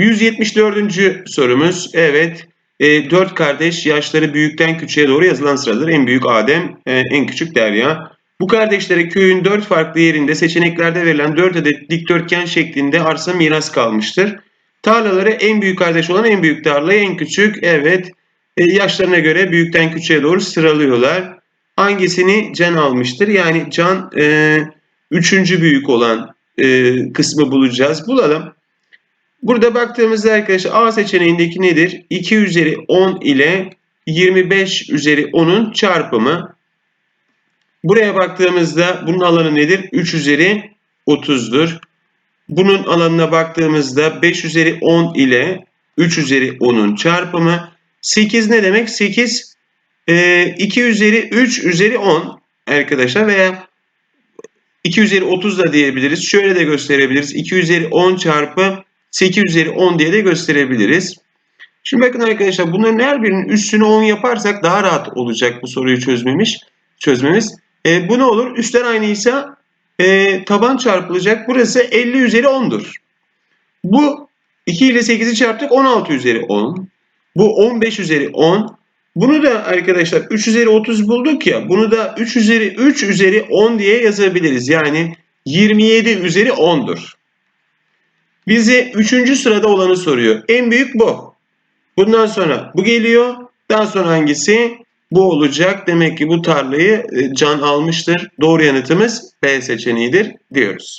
174. sorumuz. Evet. E, dört kardeş yaşları büyükten küçüğe doğru yazılan sıradadır. En büyük Adem, e, en küçük Derya. Bu kardeşlere köyün dört farklı yerinde seçeneklerde verilen dört adet dikdörtgen şeklinde arsa miras kalmıştır. Tarlaları en büyük kardeş olan en büyük tarlayı en küçük. Evet. E, yaşlarına göre büyükten küçüğe doğru sıralıyorlar. Hangisini Can almıştır? Yani Can e, üçüncü büyük olan e, kısmı bulacağız. Bulalım. Burada baktığımızda arkadaşlar A seçeneğindeki nedir? 2 üzeri 10 ile 25 üzeri 10'un çarpımı. Buraya baktığımızda bunun alanı nedir? 3 üzeri 30'dur. Bunun alanına baktığımızda 5 üzeri 10 ile 3 üzeri 10'un çarpımı. 8 ne demek? 8 e, 2 üzeri 3 üzeri 10 arkadaşlar veya 2 üzeri 30 da diyebiliriz. Şöyle de gösterebiliriz. 2 üzeri 10 çarpı 8 üzeri 10 diye de gösterebiliriz. Şimdi bakın arkadaşlar bunların her birinin üstünü 10 yaparsak daha rahat olacak bu soruyu çözmemiş, çözmemiz. E, bu ne olur? Üstler aynıysa e, taban çarpılacak. Burası 50 üzeri 10'dur. Bu 2 ile 8'i çarptık 16 üzeri 10. Bu 15 üzeri 10. Bunu da arkadaşlar 3 üzeri 30 bulduk ya. Bunu da 3 üzeri 3 üzeri 10 diye yazabiliriz. Yani 27 üzeri 10'dur. Bize 3. sırada olanı soruyor. En büyük bu. Bundan sonra bu geliyor. Daha sonra hangisi? Bu olacak. Demek ki bu tarlayı e, can almıştır. Doğru yanıtımız B seçeneğidir diyoruz.